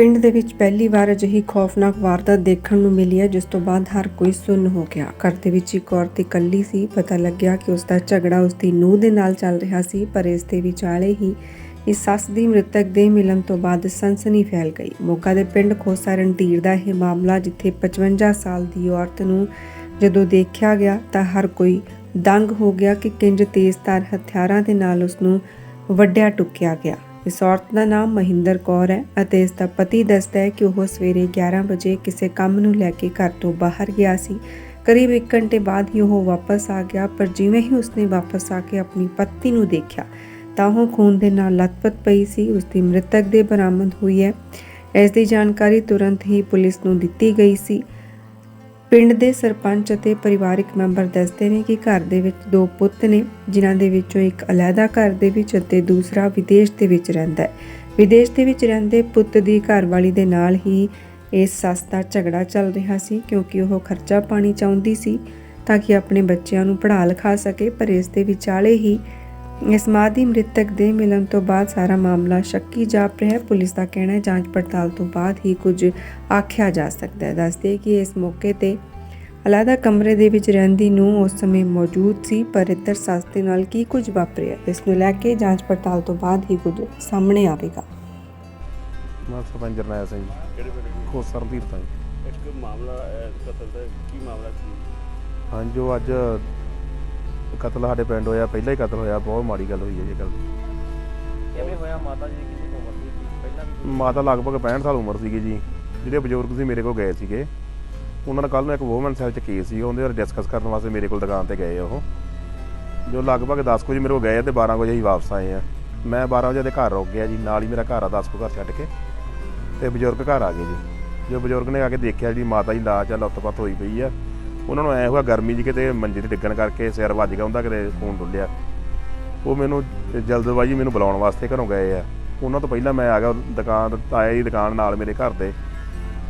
ਪਿੰਡ ਦੇ ਵਿੱਚ ਪਹਿਲੀ ਵਾਰ ਅਜਿਹੀ ਖੌਫਨਾਕ ਵਾਰਦਾਤ ਦੇਖਣ ਨੂੰ ਮਿਲੀ ਹੈ, ਜਿਸ ਤੋਂ ਬਾਅਦ ਹਰ ਕੋਈ ਸੁੰਨ ਹੋ ਗਿਆ। ਘਰ ਦੇ ਵਿੱਚ ਇੱਕ ਔਰਤ ਇਕੱਲੀ ਸੀ। ਪਤਾ ਲੱਗਿਆ ਕਿ ਉਸ ਦਾ ਝਗੜਾ ਉਸ ਦੀ ਨੂੰਹ ਦੇ ਨਾਲ ਚੱਲ ਰਿਹਾ ਸੀ, ਪਰ ਇਸ ਦੇ ਵਿਚਾਲੇ ਹੀ ਇਸ ਸੱਸ ਦੀ ਮ੍ਰਿਤਕ ਦੇ ਮਿਲਣ ਤੋਂ ਬਾਅਦ ਸਨਸਨੀ ਫੈਲ ਗਈ। ਮੋਗਾ ਦੇ ਪਿੰਡ ਖੋਸਾ ਰਣਧੀਰ ਦਾ ਇਹ ਮਾਮਲਾ, ਜਿੱਥੇ 55 ਸਾਲ ਦੀ ਔਰਤ ਨੂੰ ਜਦੋਂ ਦੇਖਿਆ ਗਿਆ ਤਾਂ ਹਰ ਕੋਈ ਦੰਗ ਹੋ ਗਿਆ ਕਿ ਕਿੰਜ ਤੇਜ਼ਧਾਰ ਹਥਿਆਰਾਂ ਦੇ ਨਾਲ ਉਸ ਨੂੰ ਵੱਡਿਆ ਟੁੱਕਿਆ ਗਿਆ। ਇਸ ਔਰਤ ਦਾ ਨਾਮ ਮਹਿੰਦਰ ਕੌਰ ਹੈ ਅਤੇ ਇਸ ਦਾ ਪਤੀ ਦੱਸਦਾ ਹੈ ਕਿ ਉਹ ਸਵੇਰੇ 11 ਵਜੇ ਕਿਸੇ ਕੰਮ ਨੂੰ ਲੈ ਕੇ ਘਰ ਤੋਂ ਬਾਹਰ ਗਿਆ ਸੀ। ਕਰੀਬ 1 ਘੰਟੇ ਬਾਅਦ ਹੀ ਉਹ ਵਾਪਸ ਆ ਗਿਆ, ਪਰ ਜਿਵੇਂ ਹੀ ਉਸਨੇ ਵਾਪਸ ਆ ਕੇ ਆਪਣੀ ਪਤਨੀ ਨੂੰ ਦੇਖਿਆ, ਤਾਂ ਉਹ ਖੂਨ ਦੇ ਨਾਲ ਲਥਪਥ ਪਈ ਸੀ। ਉਸ ਦੀ ਮ੍ਰਿਤਕ ਦੇ ਬਰਾਮਦ ਹੋਈ ਹੈ। ਇਸ ਦੀ ਜਾਣਕਾਰੀ ਤੁਰੰਤ ਹੀ ਪੁਲਿਸ ਨੂੰ ਦਿੱਤੀ ਗਈ ਸੀ। ਪਿੰਡ ਦੇ ਸਰਪੰਚ ਅਤੇ ਪਰਿਵਾਰਕ ਮੈਂਬਰ ਦੱਸਦੇ ਨੇ ਕਿ ਘਰ ਦੇ ਵਿੱਚ ਦੋ ਪੁੱਤ ਨੇ, ਜਿਨ੍ਹਾਂ ਦੇ ਵਿੱਚੋਂ ਇੱਕ ਅਲੱਗਾ ਘਰ ਦੇ ਵਿੱਚ ਅਤੇ ਦੂਸਰਾ ਵਿਦੇਸ਼ ਦੇ ਵਿੱਚ ਰਹਿੰਦਾ ਹੈ। ਵਿਦੇਸ਼ ਦੇ ਵਿੱਚ ਰਹਿੰਦੇ ਪੁੱਤ ਦੀ ਘਰਵਾਲੀ ਦੇ ਨਾਲ ਹੀ ਇਸ ਸੱਸ ਦਾ ਝਗੜਾ ਚੱਲ ਰਿਹਾ ਸੀ, ਕਿਉਂਕਿ ਉਹ ਖਰਚਾ ਪਾਣੀ ਚਾਹੁੰਦੀ ਸੀ ਤਾਂ ਕਿ ਆਪਣੇ ਬੱਚਿਆਂ ਨੂੰ ਪੜ੍ਹਾ ਲਿਖਾ ਸਕੇ, ਪਰ ਇਸ ਦੇ ਵਿਚਾਲੇ ਹੀ ਇਸ ਮਾਂ ਦੀ ਮ੍ਰਿਤਕ ਦੇ ਮਿਲਣ ਤੋਂ ਬਾਅਦ ਸਾਰਾ ਮਾਮਲਾ ਸ਼ੱਕੀ ਜਾਪ ਰਿਹਾ ਹੈ। ਪੁਲਿਸ ਦਾ ਕਹਿਣਾ ਹੈ ਜਾਂਚ ਪੜਤਾਲ ਤੋਂ ਬਾਅਦ ਹੀ ਕੁਝ ਆਖਿਆ ਜਾ ਸਕਦਾ ਹੈ। ਦੱਸਦੇ ਕਿ ਇਸ ਮੌਕੇ ਤੇ ਅਲਾਦਾ ਕਮਰੇ ਦੇ ਵਿੱਚ ਰਹਿੰਦੀ ਨੂੰ ਉਸ ਸਮੇਂ ਮੌਜੂਦ ਸੀ ਪਰ ਇੱਧਰ ਸੱਸ ਦੇ ਨਾਲ ਕੀ ਕੁਝ ਵਾਪਰਿਆ? ਇਸ ਨੂੰ ਲੈ ਕੇ ਜਾਂਚ ਪੜਤਾਲ ਤੋਂ ਬਾਅਦ ਹੀ ਕੁਝ ਸਾਹਮਣੇ ਆਵੇਗਾ। ਮੈਂ ਸਰਪੰਚ ਜਰਨੈਲ ਸਿੰਘ ਜੀ। ਕਿਹੜੇ ਪਿੰਡ ਦੀ ਖੋਸਰ ਸਰਦੀਪ ਤੋਂ ਜੀ। ਇੱਕ ਮਾਮਲਾ ਹੈ ਕਤਲ ਦਾ ਕੀ ਮਾਮਲਾ ਸੀ? ਹਾਂ ਜੋ ਅੱਜ ਕਤਲ ਸਾਡੇ ਪਿੰਡ ਹੋਇਆ ਪਹਿਲਾ ਹੀ ਕਤਲ ਹੋਇਆ ਬਹੁਤ ਮਾੜੀ ਗੱਲ ਹੋਈ ਹੈ ਜੀ ਇਹ ਗੱਲ। ਕਿਵੇਂ ਹੋਇਆ ਮਾਤਾ ਜੀ ਦੀ ਕਿੰਨੀ ਉਮਰ ਸੀ ਪਹਿਲਾਂ ਵੀ ਮਾਤਾ ਲਗਭਗ 65 ਸਾਲ ਉਮਰ ਸੀਗੀ ਜੀ। ਜਿਹੜੇ ਬਜ਼ੁਰਗ ਸੀ ਮੇਰੇ ਕੋਲ ਗਏ ਸੀਗੇ। ਉਹਨਾਂ ਨੇ ਕੱਲ ਨੂੰ ਇੱਕ ਵੂਮਨ ਸੈਲ ਚ ਕੇਸ ਸੀ ਉਹਦੇ ਬਾਰੇ ਡਿਸਕਸ ਕਰਨ ਵਾਸਤੇ ਮੇਰੇ ਕੋਲ ਦੁਕਾਨ ਤੇ ਗਏ ਉਹ। ਜੋ ਲਗਭਗ 10 ਕੁ ਵਜੇ ਮੇਰੇ ਕੋਲ ਗਏ ਤੇ 12 ਵਜੇ ਹੀ ਵਾਪਸ ਆਏ ਆ ਮੈਂ 12 ਵਜੇ ਦੇ ਘਰ ਰੁਕ ਗਿਆ ਜੀ ਨਾਲ ਹੀ ਮੇਰਾ ਘਰ ਆ 10 ਕੁ ਘਰ ਛੱਡ ਕੇ। ਤੇ ਬਜ਼ੁਰਗ ਘਰ ਆ ਗਏ ਜੀ। ਜੋ ਬਜ਼ੁਰਗ ਨੇ ਆ ਕੇ ਦੇਖਿਆ ਜੀ ਮਾਤਾ ਜੀ ਲਾਜ ਆ ਲੱਤਪੱਤ ਹੋਈ ਪਈ ਆ। ਉਹਨਾਂ ਨੂੰ ਐ ਹੋਇਆ ਗਰਮੀ ਜੀ ਕਿਤੇ ਮੰਜੇ ਤੇ ਡਿੱਗਣ ਕਰਕੇ ਸਿਰ ਵੱਜ ਗਿਆ ਹੁੰਦਾ, ਕਿਤੇ ਖੂਨ ਡੁੱਲਿਆ। ਉਹ ਮੈਨੂੰ ਜਲਦਬਾਜ਼ੀ ਮੈਨੂੰ ਬੁਲਾਉਣ ਵਾਸਤੇ ਘਰੋਂ ਗਏ ਆ। ਉਹਨਾਂ ਤੋਂ ਪਹਿਲਾਂ ਮੈਂ ਆ ਗਿਆ, ਦੁਕਾਨ ਆਇਆ ਜੀ ਦੁਕਾਨ ਨਾਲ ਮੇਰੇ ਘਰ ਦੇ।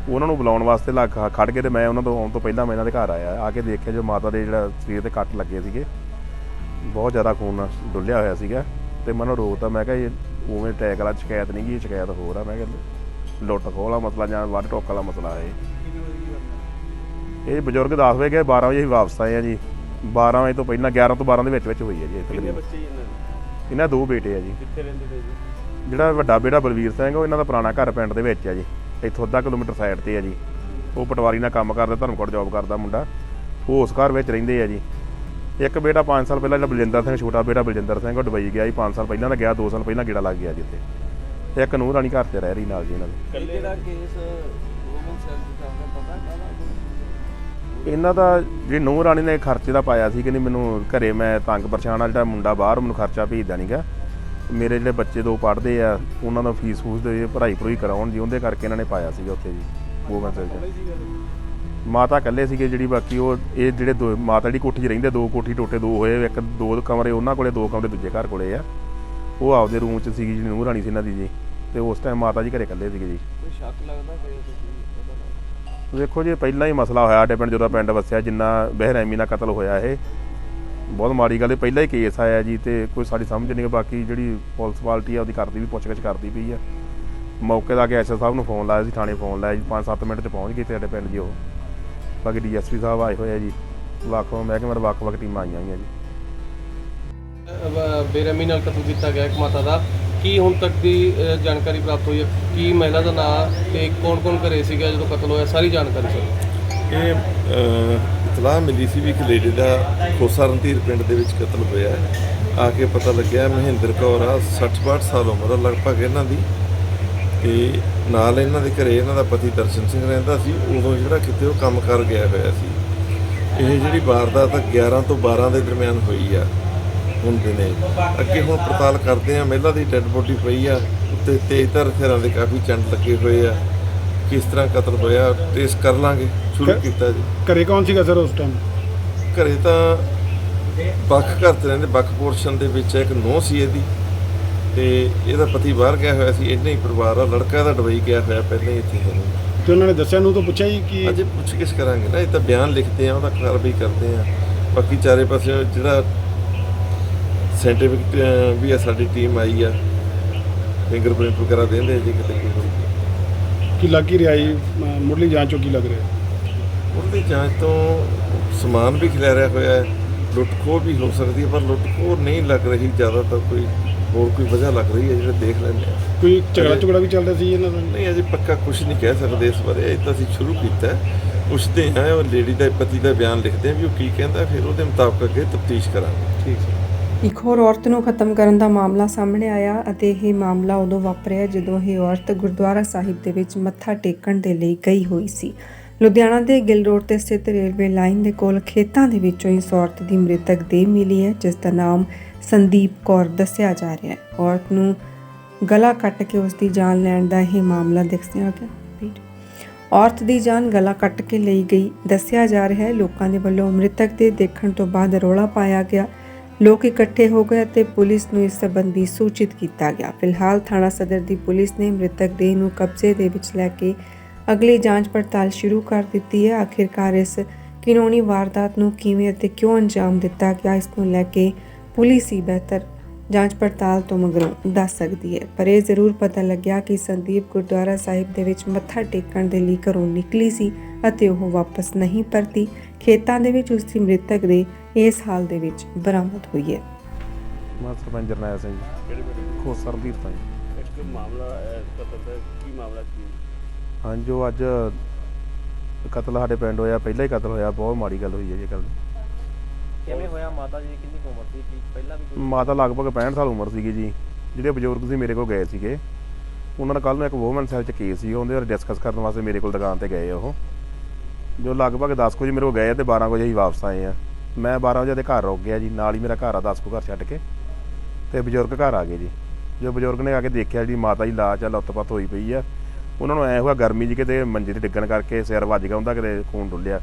ਉਹਨਾਂ ਨੂੰ ਬੁਲਾਉਣ ਵਾਸਤੇ ਲੱਗ ਖੜ ਕੇ ਤੇ ਮੈਂ ਉਹਨਾਂ ਤੋਂ ਆਉਣ ਤੋਂ ਪਹਿਲਾਂ ਮੈਂ ਇਹਨਾਂ ਦੇ ਘਰ ਆਇਆ। ਆ ਕੇ ਦੇਖਿਆ ਜੋ ਮਾਤਾ ਦੇ ਜਿਹੜਾ ਸਰੀਰ ਤੇ ਕੱਟ ਲੱਗੇ ਸੀਗੇ। ਬਹੁਤ ਜ਼ਿਆਦਾ ਖੂਨ ਡੁੱਲਿਆ ਹੋਇਆ ਸੀਗਾ ਤੇ ਮੈਨੂੰ ਰੋਕਤਾ ਮੈਂ ਕਿਹਾ ਇਹ ਉਵੇਂ ਅਟੈਕ ਵਾਲਾ ਸ਼ਿਕਾਇਤ ਨਹੀਂ ਗਈ ਸ਼ਿਕਾਇਤ ਹੋਰ ਆ। ਮੈਂ ਕਿਹਾ ਲੁੱਟ ਖੋਹ ਵਾਲਾ ਮਸਲਾ ਜਾਂ ਵੱਢ ਟੋਕ ਵਾਲਾ ਮਸਲਾ ਹੈ ਇਹ। ਇਹ ਬਜ਼ੁਰਗ ਦੱਸ ਵਜੇ ਗਏ 12 ਵਜੇ ਹੀ ਵਾਪਸ ਆਏ ਆ ਜੀ। 12 ਵਜੇ ਤੋਂ ਪਹਿਲਾਂ 11 ਤੋਂ 12 ਦੇ ਵਿੱਚ ਵਿੱਚ ਹੋਈ ਹੈ ਜੀ ਇਹ ਕਿੰਨੇ ਤਕਰੀਬਨ ਬੱਚੇ ਜੀ ਇਹਨਾਂ ਦੇ? ਇਹਨਾਂ ਦੇ ਦੋ ਬੇਟੇ ਆ ਜੀ। ਕਿੱਥੇ ਰਹਿੰਦੇ ਨੇ ਜੀ? ਜਿਹੜਾ ਵੱਡਾ ਬੇਟਾ ਬਲਵੀਰ ਸਿੰਘ ਉਹ ਇਹਨਾਂ ਦਾ ਪੁਰਾਣਾ ਘਰ ਪਿੰਡ ਦੇ ਵਿੱਚ ਆ ਜੀ। ਇੱਥੋਂ ਅੱਧਾ ਕਿਲੋਮੀਟਰ ਸਾਈਡ ਤੇ ਆ ਜੀ। ਉਹ ਪਟਵਾਰੀ ਨਾਲ ਕੰਮ ਕਰਦਾ ਧਰਮਕੋਟ ਜੌਬ ਕਰਦਾ ਮੁੰਡਾ। ਉਹ ਉਸ ਘਰ ਵਿੱਚ ਰਹਿੰਦੇ ਆ ਜੀ। ਇੱਕ ਬੇਟਾ 5 ਸਾਲ ਪਹਿਲਾਂ ਜਿਹੜਾ ਬਲਜਿੰਦਰ ਸਿੰਘ ਛੋਟਾ ਬੇਟਾ ਬਲਜਿੰਦਰ ਸਿੰਘ ਉਹ ਦੁਬਈ ਗਿਆ ਜੀ। 5 ਸਾਲ ਪਹਿਲਾਂ ਦਾ ਗਿਆ 2 ਸਾਲ ਪਹਿਲਾਂ ਗੇੜਾ ਲੱਗ ਗਿਆ ਜੀ ਇੱਥੇ ਇੱਕ ਨੂੰਹ ਰਾਣੀ ਘਰ ਤੇ ਰਹਿ ਰਹੀ ਨਾਲ ਜੀ ਇਹਨਾਂ ਦੇ। ਕੱਲੇ ਦਾ ਕੇਸ ਵੂਮਨ ਸੈਲ ਦੀ ਪਤਾ ਕਾਹਦਾ? ਇਹਨਾਂ ਦਾ ਜਿਹੜੀ ਨੂੰਹ ਰਾਣੀ ਨੇ ਖਰਚੇ ਦਾ ਪਾਇਆ ਸੀ ਕਿ ਨਹੀਂ ਮੈਨੂੰ ਘਰੇ ਮੈਂ ਤੰਗ ਪਰੇਸ਼ਾਨ ਆ, ਜਿਹੜਾ ਮੁੰਡਾ ਬਾਹਰ ਮੈਨੂੰ ਖਰਚਾ ਭੇਜਦਾ ਨਹੀਂਗਾ ਮੇਰੇ ਜਿਹੜੇ ਬੱਚੇ ਦੋ ਪੜ੍ਹਦੇ ਆ, ਉਹਨਾਂ ਦਾ ਫੀਸ ਫੂਸ ਦੇ ਪੜ੍ਹਾਈ ਪੜੂਈ ਕਰਾਉਣ ਜੀ ਉਹਦੇ ਕਰਕੇ ਇਹਨਾਂ ਨੇ ਪਾਇਆ ਸੀਗਾ ਉੱਥੇ ਜੀ ਵੂਮਨ ਸੈਲ ਮਾਤਾ ਇਕੱਲੇ ਸੀਗੇ ਜਿਹੜੀ, ਬਾਕੀ ਉਹ, ਇਹ ਜਿਹੜੇ ਦੋ, ਮਾਤਾ ਜਿਹੜੀ ਕੋਠੀ 'ਚ ਰਹਿੰਦੇ ਦੋ ਕੋਠੀ ਟੋਟੇ, ਦੋ ਹੋਏ, ਇੱਕ ਦੋ ਕਮਰੇ ਉਹਨਾਂ ਕੋਲੇ, ਦੋ ਕਮਰੇ ਦੂਜੇ ਘਰ ਕੋਲੇ ਆ। ਉਹ ਆਪਦੇ ਰੂਮ 'ਚ ਸੀਗੀ, ਜਿਹੜੀ ਨੂੰਹ ਰਾਣੀ ਸੀ ਇਹਨਾਂ ਦੀ ਜੀ, ਤੇ ਉਸ ਟਾਈਮ ਮਾਤਾ ਜੀ ਘਰੇ ਇਕੱਲੇ ਸੀਗੇ ਜੀ। ਕੋਈ ਸ਼ੱਕ ਲੱਗਦਾ ਕਿ ਦੇਖੋ ਜੀ, ਪਹਿਲਾਂ ਹੀ ਮਸਲਾ ਹੋਇਆ ਸਾਡੇ ਪਿੰਡ, ਜਦੋਂ ਪਿੰਡ ਵਸਿਆ, ਜਿੰਨਾ ਬਹਿਰੈਮੀ ਨਾਲ ਕਤਲ ਹੋਇਆ ਇਹ। ਬਹੁਤ ਮਾੜੀ ਗੱਲ ਹੈ, ਪਹਿਲਾਂ ਹੀ ਕੇਸ ਆਇਆ ਜੀ, ਤੇ ਕੋਈ ਸਾਡੀ ਸਮਝ ਨਹੀਂ, ਬਾਕੀ ਜਿਹੜੀ ਪੁਲਿਸ ਪਾਰਟੀ ਆ, ਉਹਦੀ ਕਰਦੀ ਵੀ, ਪੁੱਛਗਿੱਛ ਕਰਦੀ ਪਈ ਆ। ਮੌਕੇ ਦਾ ਕੇ ਐਸਐਸ ਸਾਹਿਬ ਨੂੰ ਫੋਨ ਲਾਇਆ ਸੀ, ਥਾਣੇ ਫੋਨ ਲਾਇਆ ਜੀ 5-7 ਮਿੰਟ 'ਚ ਪਹੁੰਚ ਗਏ ਤੇ ਸਾਡੇ ਪਿੰਡ ਜੀ ਉਹ। ਬਾਕੀ ਡੀਐਸਪੀ ਸਾਹਿਬ ਆਏ ਹੋਏ ਆ ਜੀ ਵੱਖ ਵੱਖ ਮਹਿਕਮੇ ਦੇ ਵੱਖ-ਵੱਖ ਟੀਮਾਂ ਆਈਆਂ ਹੋਈਆਂ ਜੀ। ਅਹ, ਬੇਰਹਿਮੀ ਨਾਲ ਕਤਲ ਕੀਤਾ ਗਿਆ ਇੱਕ ਮਾਤਾ ਦਾ। ਕੀ ਹੁਣ ਤੱਕ ਦੀ ਅਹ, ਜਾਣਕਾਰੀ ਪ੍ਰਾਪਤ ਹੋਈ ਹੈ? ਕੀ ਮਹਿਲਾ ਦਾ ਨਾਮ ਤੇ ਕੌਣ-ਕੌਣ ਘਰੇ ਸੀਗਾ ਜਦੋਂ ਕਤਲ ਹੋਇਆ? ਸਾਰੀ ਜਾਣਕਾਰੀ ਸਰ। ਇਹ ਅਹ, ਇਤਲਾਹ ਮਿਲੀ ਸੀ ਵੀ ਇੱਕ ਲੇਡੀ ਦਾ ਖੋਸਾ ਰਣਧੀਰ ਪਿੰਡ ਦੇ ਵਿੱਚ ਕਤਲ ਹੋਇਆ ਹੈ। ਆ ਕੇ ਪਤਾ ਲੱਗਿਆ ਮਹਿੰਦਰ ਕੌਰ ਆ 60-62 ਸਾਲ ਉਮਰ ਆ ਲਗਭਗ ਇਹਨਾਂ ਦੀ। ਤੇ ਨਾਲ ਇਹਨਾਂ ਦੇ ਘਰੇ ਇਹਨਾਂ ਦਾ ਪਤੀ ਦਰਸ਼ਨ ਸਿੰਘ ਰਹਿੰਦਾ ਸੀ। ਉਦੋਂ ਜਿਹੜਾ ਕਿਤੇ ਉਹ ਕੰਮ ਕਰ ਗਿਆ ਹੋਇਆ ਸੀ। ਇਹ ਜਿਹੜੀ ਵਾਰਦਾਤ 11 ਤੋਂ 12 ਦੇ ਦਰਮਿਆਨ ਹੋਈ ਆ। ਹੁਣ ਦਿਨੇ ਅੱਗੇ ਹੁਣ ਪੜਤਾਲ ਕਰਦੇ ਆ ਮਹਿਲਾ ਦੀ ਡੈੱਡ ਬੋਡੀ ਪਈ ਆ ਉੱਤੇ ਤੇਜ਼ਧਾਰ ਹਥਿਆਰਾਂ ਦੇ ਕਾਫੀ ਚੰਡ ਲੱਗੇ ਹੋਏ ਆ। ਕਿਸ ਤਰ੍ਹਾਂ ਕਤਲ ਹੋਇਆ ਟ੍ਰੇਸ ਕਰ ਲਾਂਗੇ ਸ਼ੁਰੂ ਕੀਤਾ ਜੀ। ਘਰੇ ਕੌਣ ਸੀਗਾ ਸਰ ਉਸ ਟਾਈਮ ਘਰੇ ਤਾਂ ਵੱਖ ਘਰ ਤੇ ਰਹਿੰਦੇ ਵੱਖ ਪੋਰਸ਼ਨ ਦੇ ਵਿੱਚ ਇੱਕ ਨੋਹ ਸੀ ਇਹਦੀ। ਤੇ ਇਹਦਾ ਪਤੀ ਬਾਹਰ ਗਿਆ ਹੋਇਆ ਸੀ ਇੰਨੇ ਹੀ ਪਰਿਵਾਰ ਆ ਲੜਕਾ ਦਾ ਡਬਈ ਗਿਆ ਹੋਇਆ ਪਹਿਲਾਂ ਹੀ ਇੱਥੇ ਹੈ ਤੇ ਉਹਨਾਂ ਨੇ ਦੱਸਿਆ ਨੂੰ ਤਾਂ ਪੁੱਛਿਆ ਜੀ ਕਿ ਅਜੇ ਪੁੱਛ ਕਿਸ ਕਰਾਂਗੇ ਨਾ ਇਹ ਤਾਂ ਬਿਆਨ ਲਿਖਦੇ ਆ ਉਹਦਾ ਕਾਰਵਾਈ ਕਰਦੇ ਆ। ਬਾਕੀ ਚਾਰੇ ਪਾਸੇ ਜਿਹੜਾ ਸਾਇੰਟੀਫਿਕ ਵੀ ਆ ਸਾਡੀ ਟੀਮ ਆਈ ਆ। ਫਿੰਗਰਪ੍ਰਿੰਟ ਵਗੈਰਾ ਦੇਂਦੇ ਜੀ ਕਿਤੇ ਕੀ ਹੋਊਗੀ ਕੀ ਲੱਗੀ ਰਿਆਈ ਮੁੱਢਲੀ ਜਾਂਚ ਚੋਂ ਕੀ ਲੱਗ ਰਿਹਾ? ਉਹਦੀ ਜਾਂਚ ਤੋਂ ਸਮਾਨ ਵੀ ਖਿਲਾਰਿਆ ਹੋਇਆ ਹੈ। ਲੁੱਟ ਖੋਹ ਵੀ ਹੋ ਸਕਦੀ ਹੈ ਪਰ ਲੁੱਟ ਖੋਹ ਨਹੀਂ ਲੱਗ ਰਹੀ। ਜ਼ਿਆਦਾ ਤਾਂ ਕੋਈ ਹੋਰ ਕੋਈ ਵਜ੍ਹਾ ਲੱਗ ਰਹੀ ਹੈ ਜਿਹੜਾ ਦੇਖ ਲੈਂਦੇ ਹਾਂ ਕੋਈ ਝਗੜਾ ਝਗੜਾ ਵੀ ਚੱਲ ਰਿਹਾ ਸੀ ਇਹਨਾਂ ਦਾ? ਨਹੀਂ ਅਜੇ ਪੱਕਾ ਕੁਝ ਨਹੀਂ ਕਹਿ ਸਕਦੇ ਇਸ ਬਾਰੇ। ਇਹ ਤਾਂ ਅਸੀਂ ਸ਼ੁਰੂ ਕੀਤਾ ਹੈ। ਪੁੱਛਦੇ ਹਾਂ ਉਹ ਲੇਡੀ ਦਾ ਪਤੀ ਦਾ ਬਿਆਨ ਲਿਖਦੇ ਹਾਂ ਵੀ ਉਹ ਕੀ ਕਹਿੰਦਾ ਫਿਰ ਉਹਦੇ ਮੁਤਾਬਕ ਅੱਗੇ ਤਫਤੀਸ਼ ਕਰਾਂਗੇ। ਠੀਕ ਸਰ ਇੱਕ ਹੋਰ ਔਰਤ ਨੂੰ ਖਤਮ ਕਰਨ ਦਾ ਮਾਮਲਾ ਸਾਹਮਣੇ ਆਇਆ ਅਤੇ ਇਹ ਮਾਮਲਾ ਉਦੋਂ ਵਾਪਰਿਆ ਜਦੋਂ ਇਹ ਔਰਤ ਗੁਰਦੁਆਰਾ ਸਾਹਿਬ ਦੇ ਵਿੱਚ ਮੱਥਾ ਟੇਕਣ ਦੇ ਲਈ ਗਈ ਹੋਈ ਸੀ। ਲੁਧਿਆਣਾ ਦੇ ਗਿੱਲ ਰੋਡ ਤੇ ਸਥਿਤ ਰੇਲਵੇ ਲਾਈਨ ਦੇ ਕੋਲ ਖੇਤਾਂ ਦੇ ਵਿੱਚੋਂ ਇਸ ਔਰਤ ਦੀ ਮ੍ਰਿਤਕ ਦੇਹ ਮਿਲੀ ਹੈ, ਜਿਸ ਦਾ ਨਾਮ ਸੰਦੀਪ ਕੌਰ ਦੱਸਿਆ ਜਾ ਰਿਹਾ ਹੈ। ਔਰਤ ਨੂੰ ਗਲਾ ਕੱਟ ਕੇ ਉਸ ਦੀ ਜਾਨ ਲੈਣ ਦਾ ਇਹ ਮਾਮਲਾ ਦੱਸਿਆ ਗਿਆ। ਔਰਤ ਦੀ ਜਾਨ ਗਲਾ ਕੱਟ ਕੇ ਲਈ ਗਈ। ਦੱਸਿਆ ਜਾ ਰਿਹਾ ਹੈ, ਲੋਕਾਂ ਦੇ ਵੱਲੋਂ ਮ੍ਰਿਤਕ ਦੇ ਦੇਖਣ ਤੋਂ ਬਾਅਦ ਰੌਲਾ ਪਾਇਆ ਗਿਆ। ਲੋਕ ਇਕੱਠੇ ਹੋ ਗਏ ਅਤੇ ਪੁਲਿਸ ਨੂੰ ਇਸ ਸੰਬੰਧੀ ਸੂਚਿਤ ਕੀਤਾ ਗਿਆ। ਫਿਲਹਾਲ ਥਾਣਾ ਸਦਰ ਦੀ ਪੁਲਿਸ ਨੇ ਮ੍ਰਿਤਕ ਦੇਹ ਨੂੰ ਕਬਜ਼ੇ ਦੇ ਵਿੱਚ ਲੈ ਕੇ ਅਗਲੀ ਜਾਂਚ ਪੜਤਾਲ ਸ਼ੁਰੂ ਕਰ ਦਿੱਤੀ ਹੈ। ਆਖਿਰਕਾਰ ਇਸ ਕਿਨੋਣੀ ਵਾਰਦਾਤ ਨੂੰ ਕਿਵੇਂ ਅਤੇ ਕਿਉਂ ਅੰਜਾਮ ਦਿੱਤਾ ਗਿਆ, ਇਸ ਨੂੰ ਲੈ ਕੇ ਪੁਲਿਸ ਹੀ ਬਿਹਤਰ ਜਾਂਚ ਪੜਤਾਲ ਤੋਂ ਮਗਰੋਂ ਦੱਸ ਸਕਦੀ ਹੈ। ਪਰ ਇਹ ਜ਼ਰੂਰ ਪਤਾ ਲੱਗਿਆ ਕਿ ਸੰਦੀਪ ਗੁਰਦੁਆਰਾ ਸਾਹਿਬ ਦੇ ਵਿੱਚ ਮੱਥਾ ਟੇਕਣ ਦੇ ਲਈ ਘਰੋਂ ਨਿਕਲੀ ਸੀ। ਅਤੇ ਉਹ ਵਾਪਸ ਨਹੀਂ ਪਰਤੀ। ਖੇਤਾਂ ਦੇ ਵਿੱਚ ਉਸ ਦੀ ਮ੍ਰਿਤਕ ਦੇ ਇਸ ਹਾਲ ਦੇ ਵਿੱਚ ਬਰਾਮਦ ਹੋਈ ਹੈ। ਮੈਂ ਸਰਪੰਚ ਜਰਨੈਲ ਸਿੰਘ ਜੀ। ਖੋਸਰ ਦੀ ਤਾਂ ਜੀ। ਇੱਕ ਮਾਮਲਾ ਕਤਲ ਦਾ ਕੀ ਮਾਮਲਾ ਕੀ ਹਾਂ ਜੋ ਅੱਜ ਕਤਲ ਸਾਡੇ ਪਿੰਡ ਹੋਇਆ ਪਹਿਲਾ ਹੀ ਕਤਲ ਹੋਇਆ ਬਹੁਤ ਮਾੜੀ ਗੱਲ ਹੋਈ ਹੈ ਜੀ ਇਹ ਗੱਲ। ਕਿਵੇਂ ਹੋਇਆ? ਮਾਤਾ ਜੀ ਕਿੰਨੀ ਉਮਰ ਸੀ? ਕੀ ਪਹਿਲਾਂ ਵੀ ਕੋਈ ਮਾਤਾ ਲਗਭਗ 65 ਸਾਲ ਉਮਰ ਸੀਗੀ ਜੀ। ਜਿਹੜੇ ਬਜ਼ੁਰਗ ਸੀ ਮੇਰੇ ਕੋਲ ਗਏ ਸੀਗੇ। ਉਹਨਾਂ ਦਾ ਕੱਲ ਨੂੰ ਇੱਕ ਵੂਮਨ ਸੈਲ ਚ ਕੇਸ ਸੀ ਉਹਦੇ ਬਾਰੇ ਡਿਸਕਸ ਕਰਨ ਵਾਸਤੇ ਮੇਰੇ ਕੋਲ ਦੁਕਾਨ ਤੇ ਗਏ ਉਹ। ਜੋ ਲਗਭਗ 10 ਕੁ ਵਜੇ ਮੇਰੇ ਕੋਲ ਗਏ ਤੇ 12 ਕੁ ਵਜੇ ਹੀ ਵਾਪਸ ਆਏ ਆ। ਮੈਂ 12 ਵਜੇ ਦੇ ਘਰ ਰੁਕ ਗਿਆ ਜੀ, ਨਾਲ ਹੀ ਮੇਰਾ ਘਰ ਆ 10 ਕੁ ਘਰ ਛੱਡ ਕੇ। ਤੇ ਬਜ਼ੁਰਗ ਘਰ ਆ ਗਏ ਜੀ। ਜੋ ਬਜ਼ੁਰਗ ਨੇ ਆ ਕੇ ਦੇਖਿਆ ਜਿਹੜੀ ਮਾਤਾ ਦੀ ਲਾਸ਼ ਆ ਲੱਤਪੱਤ ਹੋਈ ਪਈ ਆ। ਉਹਨਾਂ ਨੂੰ ਐ ਹੋਇਆ ਗਰਮੀ ਜੀ, ਕਿਤੇ ਮੰਜੇ ਤੇ ਡਿੱਗਣ ਕਰਕੇ ਸਿਰ ਵੱਜ ਗਿਆ ਹੁੰਦਾ, ਕਿਤੇ ਖੂਨ ਡੁੱਲਿਆ।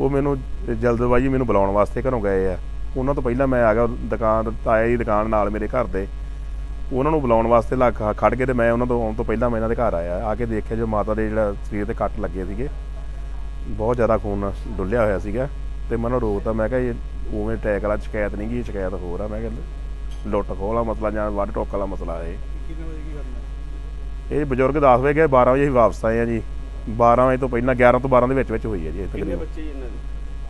ਉਹ ਮੈਨੂੰ, ਜਲਦਬਾਜ਼ੀ ਮੈਨੂੰ ਬੁਲਾਉਣ ਵਾਸਤੇ ਘਰੋਂ ਗਏ ਆ। ਉਹਨਾਂ ਤੋਂ ਪਹਿਲਾਂ ਮੈਂ ਆ ਗਿਆ, ਦੁਕਾਨ, ਤਾਇਆ ਦੀ ਦੁਕਾਨ ਨਾਲ ਮੇਰੇ ਘਰ ਦੇ। ਉਹਨਾਂ ਨੂੰ ਬੁਲਾਉਣ ਵਾਸਤੇ ਲੱਗ ਖੜ ਕੇ ਤੇ ਮੈਂ ਉਹਨਾਂ ਤੋਂ ਆਉਣ ਤੋਂ ਪਹਿਲਾਂ ਮੈਂ ਇਹਨਾਂ ਦੇ ਘਰ ਆਇਆ। ਆ ਕੇ ਦੇਖਿਆ ਜੋ ਮਾਤਾ ਦੇ ਜਿਹੜਾ ਸਰੀਰ ਤੇ ਕੱਟ ਲੱਗੇ ਸੀਗੇ। ਬਹੁਤ ਜ਼ਿਆਦਾ ਖੂਨ ਡੁੱਲਿਆ ਹੋਇਆ ਸੀਗਾ ਤੇ ਮੈਂ ਉਹਨੂੰ ਰੋਕਤਾ ਮੈਂ ਕਿਹਾ ਇਹ ਉਵੇਂ ਅਟੈਕ ਵਾਲਾ ਸ਼ਿਕਾਇਤ ਨਹੀਂ ਗੀ ਇਹ ਸ਼ਿਕਾਇਤ ਹੋਰ ਆ ਮੈਂ ਕਿਹਾ ਲੁੱਟ ਖੋਹ ਵਾਲਾ ਮਸਲਾ ਜਾਂ ਵੱਢ ਟੋਕ ਵਾਲਾ ਮਸਲਾ ਕਰਨਾ? ਇਹ ਬਜ਼ੁਰਗ 10 ਵਜੇ ਗਏ 12 ਵਜੇ ਅਸੀਂ ਵਾਪਸ ਆਏ ਆ ਜੀ। 12 ਵਜੇ ਤੋਂ ਪਹਿਲਾਂ 11 ਤੋਂ 12 ਦੇ ਵਿੱਚ ਵਿੱਚ ਹੋਈ ਹੈ ਜੀ ਕਿੰਨੇ ਬੱਚੇ ਇਹਨਾਂ ਦੇ?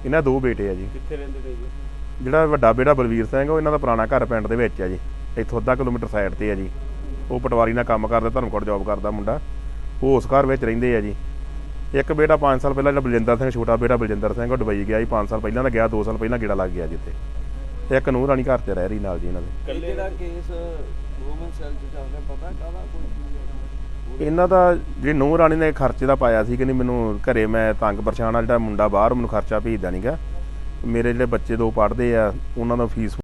ਇਹਨਾਂ ਦੇ ਦੋ ਬੇਟੇ ਆ ਜੀ। ਕਿੱਥੇ ਰਹਿੰਦੇ ਨੇ ਜੀ? ਜਿਹੜਾ ਵੱਡਾ ਬੇਟਾ ਬਲਵੀਰ ਸਿੰਘ ਉਹ ਇਹਨਾਂ ਦਾ ਪੁਰਾਣਾ ਘਰ ਪਿੰਡ ਦੇ ਵਿੱਚ ਆ ਜੀ। ਇੱਥੋਂ ਅੱਧਾ ਕਿਲੋਮੀਟਰ ਸਾਈਡ ਤੇ ਆ ਜੀ। ਉਹ ਪਟਵਾਰੀ ਨਾਲ ਕੰਮ ਕਰਦਾ ਧਰਮਕੋਟ ਜੌਬ ਕਰਦਾ ਮੁੰਡਾ। ਉਹ ਉਸ ਘਰ ਵਿੱਚ ਰਹਿੰਦੇ ਆ ਜੀ। ਇੱਕ ਬੇਟਾ 5 ਸਾਲ ਪਹਿਲਾਂ ਜਿਹੜਾ ਬਲਜਿੰਦਰ ਸਿੰਘ ਛੋਟਾ ਬੇਟਾ ਬਲਜਿੰਦਰ ਸਿੰਘ ਉਹ ਦੁਬਈ ਗਿਆ ਜੀ 5 ਸਾਲ ਪਹਿਲਾਂ ਦਾ ਗਿਆ 2 ਸਾਲ ਪਹਿਲਾਂ ਗੇੜਾ ਲੱਗ ਗਿਆ ਜਿੱਥੇ ਇੱਕ ਨੂੰਹ ਰਾਣੀ ਘਰ 'ਚ ਰਹਿ ਰਹੀ ਨਾਲ ਜੀ ਇਹਨਾਂ ਦੇ। ਦਾ ਕੇਸ ਵੂਮਨ ਸੈਲ ਚ ਚੱਲ ਰਿਹਾ ਪਤਾ ਕਾਹਦਾ ਕੋਈ ਇਹਨਾਂ ਦਾ? ਜਿਹੜੀ ਨੂੰਹ ਰਾਣੀ ਨੇ ਖਰਚੇ ਦਾ ਪਾਇਆ ਸੀ ਕਿ ਨਹੀਂ ਮੈਨੂੰ ਘਰੇ ਮੈਂ ਤੰਗ ਪਰੇਸ਼ਾਨ ਆ ਜਿਹੜਾ ਮੁੰਡਾ ਬਾਹਰ ਮੈਨੂੰ ਖਰਚਾ ਭੇਜਦਾ ਨਹੀਂਗਾ ਮੇਰੇ ਜਿਹੜੇ ਬੱਚੇ ਦੋ ਪੜ੍ਹਦੇ ਆ ਉਹਨਾਂ ਦਾ ਫੀਸ